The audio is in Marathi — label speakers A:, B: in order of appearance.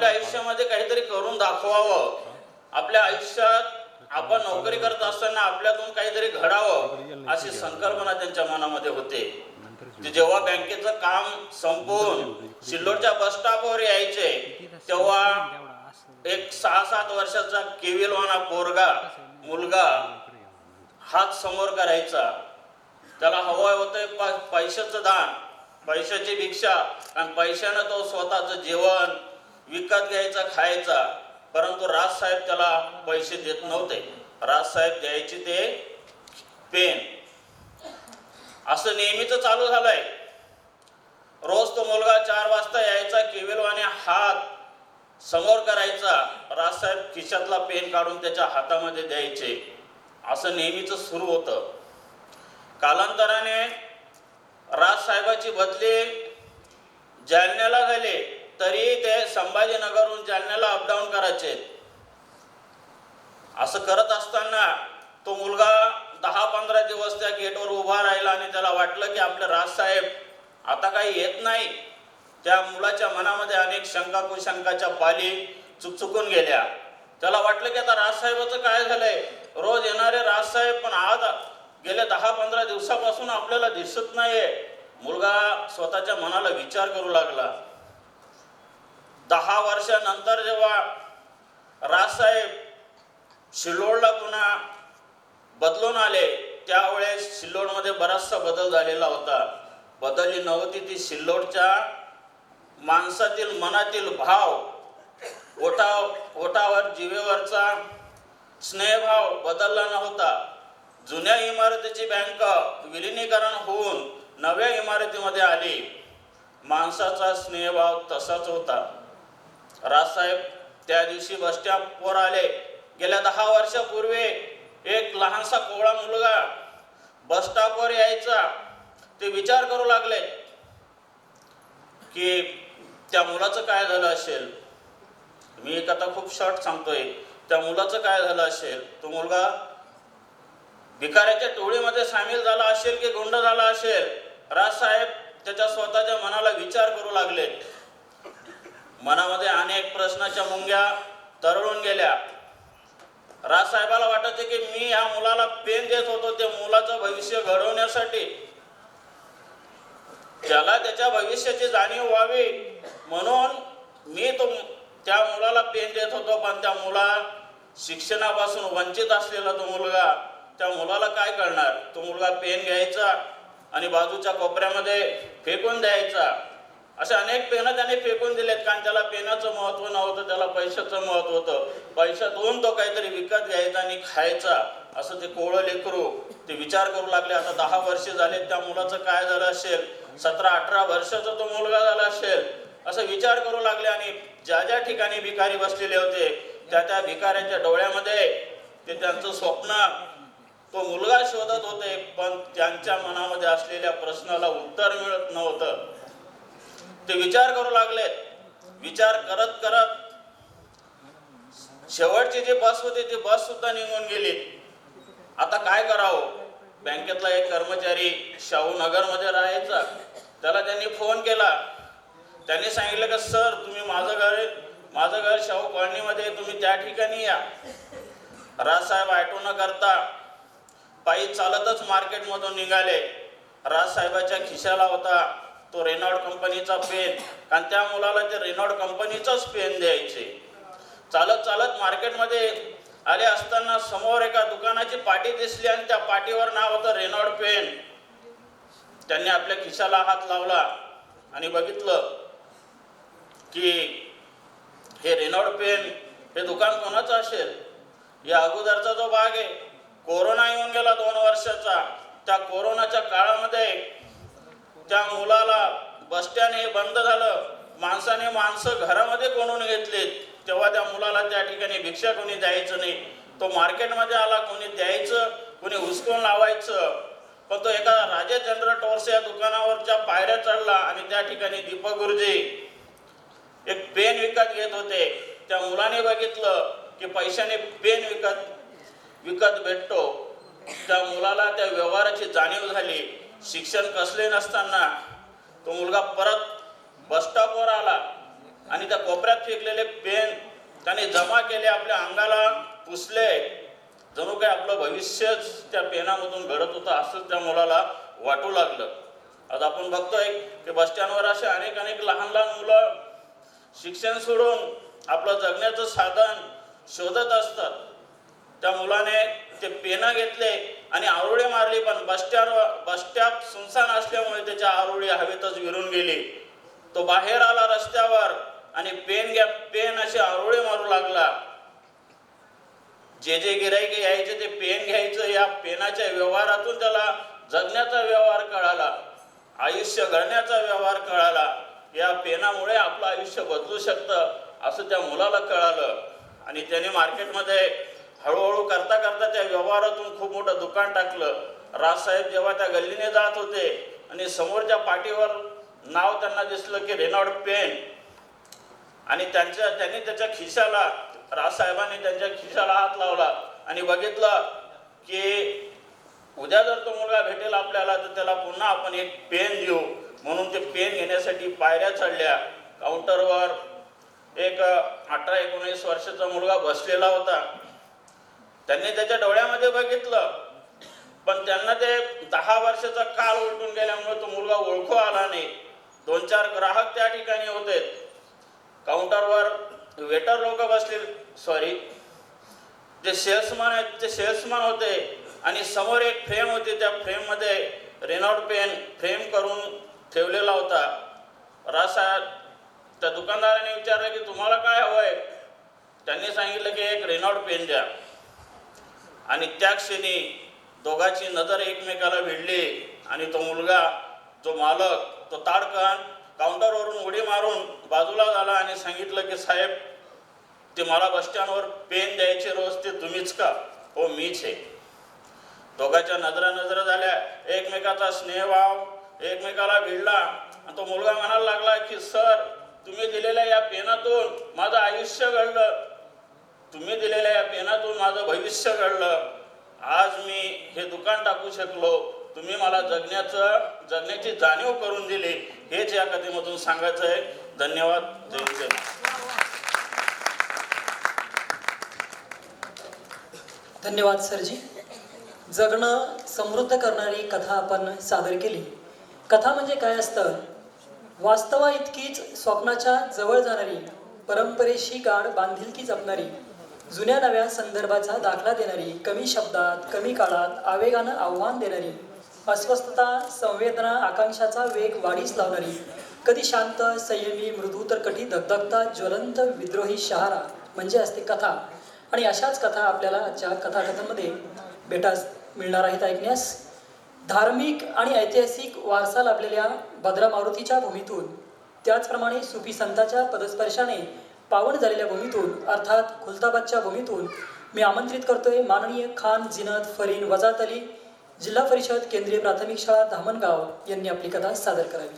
A: आपल्या आयुष्यामध्ये काहीतरी करून दाखवावं. आपल्या आयुष्यात आपण नोकरी करत असताना आपल्यातून काहीतरी घडावं अशी संकल्पना त्यांच्या मनामध्ये होते. ते जेव्हा बँकेचं काम संपवून सिल्लोडच्या बस स्टॉपवर यायचे तेव्हा एक सहा सात वर्षाचा केविलवाना पोरगा मुलगा हात समोर करायचा. त्याला हवं होतं पैशाचं दान पैशाची भिक्षा आणि पैशानं तो स्वतःचं जेवण विकत घ्यायचा खायचा. परंतु राजसाहेब त्याला पैसे देत नव्हते. राजसाहेब द्यायचे ते पेन. असं नेहमीच चालू झालंय. रोज तो मुलगा चार वाजता यायचा केविलवाने हात समोर करायचा. राजसाहेब खिशातला पेन काढून त्याच्या हातामध्ये द्यायचे. असं नेहमीच सुरू होतं. कालांतराने राजसाहेबाची बदली जालन्याला झाली तरी ते संभाजीनगरहून जालन्याला अपडाऊन करायचे. असं करत असताना तो मुलगा दहा पंधरा दिवस त्या गेटवर उभा राहिला आणि त्याला वाटलं की आपले राजसाहेब आता काही येत नाही. त्या मुलाच्या मनामध्ये अनेक शंका कुशंकाच्या पाली चुकचुकून गेल्या. त्याला वाटलं की आता राजसाहेबाचं काय झालंय? रोज येणारे राजसाहेब पण आज गेल्या दहा पंधरा दिवसापासून आपल्याला दिसत नाहीये. मुलगा स्वतःच्या मनाला विचार करू लागला. दहा वर्षानंतर जेव्हा राजसाहेब शिल्लोडला पुन्हा बदलून आले त्यावेळेस सिल्लोडमध्ये बराचसा बदल झालेला होता. बदलली नव्हती ती सिल्लोडच्या माणसातील मनातील भाव ओठाव ओठावर जिवेवरचा स्नेहभाव बदलला नव्हता. जुन्या इमारतीची बँक विलिनीकरण होऊन नव्या इमारतीमध्ये आली. माणसाचा स्नेहभाव तसाच होता. राजसाहेब त्या दिवशी बस स्टॉपवर आले. गेल्या दहा वर्षापूर्वी एक लहानसा कोवळा मुलगा बस स्टॉपवर यायचा. ते विचार करू लागले की त्या मुलाचं काय झालं असेल? मी एक आता खूप शॉर्ट सांगतोय. त्या मुलाचं काय झालं असेल? तो मुलगा भिकाऱ्याच्या टोळीमध्ये सामील झाला असेल की गुंड झाला असेल? राजसाहेब त्याच्या स्वतःच्या मनाला विचार करू लागले मनामध्ये अनेक प्रश्नाच्या मुंग्या तरळून गेल्या. राजसाहेबाला वाटत की मी या मुलाला पेन देत होतो ते मुलाचं भविष्य घडवण्यासाठी. त्याला त्याच्या भविष्याची जाणीव व्हावी म्हणून मी तो त्या मुलाला पेन देत होतो पण त्या मुला शिक्षणापासून वंचित असलेला तो मुलगा त्या मुलाला काय करणार? तो मुलगा पेन घ्यायचा आणि बाजूच्या कोपऱ्यामध्ये फेकून द्यायचा. असे अनेक पेनं त्याने फेकून दिलेत. कारण त्याला पेनाचं महत्त्व नव्हतं त्याला पैशाचं महत्त्व होतं. पैशातून तो काहीतरी विकत घ्यायचा आणि खायचा असं ते कोवळं लेकरू ते विचार करू लागले. आता दहा वर्ष झाले त्या मुलाचं काय झालं असेल? सतरा अठरा वर्षाचा तो मुलगा झाला असेल? असं विचार करू लागले आणि ज्या ज्या ठिकाणी भिकारी बसलेले होते त्या त्या भिकाऱ्यांच्या डोळ्यामध्ये ते त्यांचं स्वप्न तो मुलगा शोधत होते. पण त्यांच्या मनामध्ये असलेल्या प्रश्नाला उत्तर मिळत नव्हतं. ते विचार करू लागले विचार करत करत शेवटची जी बस होती ती बस सुद्धा निघून गेली. आता काय करावं? बँकेतला एक कर्मचारी शाहू नगरमध्ये राहायचा. त्याला त्यांनी फोन केला. त्यांनी सांगितलं का सर तुम्ही माझं घर माझं घर शाहू कॉलनीमध्ये तुम्ही त्या ठिकाणी या. राजसाहेब ॲटो न करता पायी चालतच मार्केटमधून निघाले. राजसाहेबाच्या खिशाला होता. तो रेनॉल्ड कंपनीचा पेन कारण त्या मुलाला ते रेनॉल्ड कंपनीचाच पेन द्यायचे. चालत चालत मार्केटमध्ये आले असताना समोर एका दुकानाची पाटी दिसली आणि त्या पाटीवर नाव होतं रेनॉल्ड पेन त्यांनी आपल्या खिशाला हात लावला आणि बघितलं की हे रेनॉल्ड पेन हे दुकान कोणाचं असेल? या अगोदरचा जो भाग आहे कोरोना येऊन गेला दोन वर्षाचा. त्या कोरोनाच्या काळामध्ये त्या मुलाला बसस्टँड हे बंद झालं. माणसाने माणसं घरामध्ये कोणून घेतलेत? तेव्हा त्या मुलाला त्या ठिकाणी भिक्षा कोणी द्यायचं नाही. तो मार्केटमध्ये आला कोणी द्यायचं कोणी हुसकून लावायचं. पण तो एका राजे जनरल टॉर्स या दुकानावरच्या पायऱ्या चढला आणि त्या ठिकाणी दीपक गुरुजी एक पेन विकत घेत होते. त्या मुलाने बघितलं की पैशाने पेन विकत विकत भेटतो. त्या मुलाला त्या व्यवहाराची जाणीव झाली. शिक्षण कसले नसताना तो मुलगा परत बस स्टॉपवर आला आणि त्या कोपऱ्यात फेकलेले पेन त्याने जमा केले आपल्या अंगाला पुसले. जणू काय आपलं भविष्यच त्या पेनामधून घडत होतं असंच त्या मुलाला वाटू लागलं. आता आपण बघतोय की बस स्टँडवर असे अनेक अनेक लहान लहान मुलं शिक्षण सोडून आपलं जगण्याचं साधन शोधत असतात. त्या मुलाने ते पेनं घेतले आणि आरोळे मारली पण बस स्टँडवर बस स्टॅप सुनसान असल्यामुळे त्याच्या आरोळी हवेतच विरून गेली. तो बाहेर आला रस्त्यावर आणि पेन घ्या पेन असे आरोळे मारू लागला. जे जे गिराईक यायचे ते पेन घ्यायचं या पेनाच्या व्यवहारातून त्याला जगण्याचा व्यवहार कळाला. आयुष्य घडण्याचा व्यवहार कळाला. या पेनामुळे आपलं आयुष्य बदलू शकतं असं त्या मुलाला कळालं. आणि त्याने मार्केटमध्ये हळूहळू करता करता त्या व्यवहारातून खूप मोठं दुकान टाकलं. राजसाहेब जेव्हा त्या गल्लीने जात होते आणि समोरच्या पाठीवर नाव त्यांना दिसलं की रेनॉल्ड पेन आणि त्यांच्या त्यांनी त्याच्या खिशाला राजसाहेबांनी त्यांच्या खिशाला हात लावला आणि बघितलं की उद्या जर तो मुलगा भेटेल आपल्याला तर त्याला पुन्हा आपण एक पेन देऊ. म्हणून ते पेन घेण्यासाठी पायऱ्या चढल्या. काउंटरवर एक अठरा एकोणीस वर्षाचा मुलगा बसलेला होता. त्यांनी त्याच्या डोळ्यामध्ये बघितलं. पण त्यांना ते दहा वर्षाचा काळ उलटून गेल्यामुळे तो मुलगा ओळखू आला नाही. दोन चार ग्राहक त्या ठिकाणी होते. काउंटरवर वेटर लोक बसले सॉरी जे सेल्समन आहेत ते सेल्समन होते. आणि समोर एक फ्रेम होती त्या फ्रेममध्ये रेनॉल्ड पेन फ्रेम करून ठेवलेला होता. रासाहेब त्या दुकानदाराने विचारलं की तुम्हाला काय हवं आहे त्यांनी सांगितलं की एक रेनॉल्ड पेन द्या. आणि त्या क्षणी दोघाची नजर एकमेकाला भिडली आणि तो मुलगा जो मालक तो ताडकन काउंटरवरून उडी मारून बाजूला झाला आणि सांगितलं की साहेब ते मला बस स्टँडवर पेन द्यायचे रोज ते तुम्हीच का? हो मीच आहे. दोघांच्या नजरा नजरा झाल्या. एकमेकाचा स्नेहभाव एकमेकाला भिडला. आणि तो मुलगा म्हणायला लागला की सर तुम्ही दिलेल्या या पेनातून तुम्ही दिलेल्या या पेनातून माझं भविष्य घडलं. आज मी हे दुकान टाकू शकलो. तुम्ही मला जगण्याचं जगण्याची जाणीव करून दिली. हेच या कथेमधून सांगायचं आहे. धन्यवाद. जय जय
B: धन्यवाद सरजी. जगणं समृद्ध करणारी कथा आपण सादर केली. कथा म्हणजे काय असतं? वास्तवा इतकीच स्वप्नाच्या जवळ जाणारी परंपरेशी गाढ बांधिलकी जपणारी जुन्या नव्या संदर्भाचा दाखला देणारी कमी शब्दात कमी काळात आवेगानं आव्हान देणारी अस्वस्थता संवेदना आकांक्षाचा वेग वाढीस लावणारी कधी शांत संयमी मृदू तर कधी धगधगता ज्वलंत विद्रोही शहारा म्हणजे असते कथा. आणि अशाच कथा आपल्याला आजच्या कथाकथांमध्ये भेटास मिळणार आहेत ऐकण्यास. धार्मिक आणि ऐतिहासिक वारसा लाभलेल्या भद्रा मारुतीच्या भूमीतून त्याचप्रमाणे सुफी संताच्या पदस्पर्शाने पावन झालेल्या भूमीतून अर्थात खुलताबादच्या भूमीतून मी आमंत्रित करतोय माननीय खान जिनत फरीन वजात अली जिल्हा परिषद केंद्रीय प्राथमिक शाळा धामणगाव यांनी आपली कथा सादर करावी.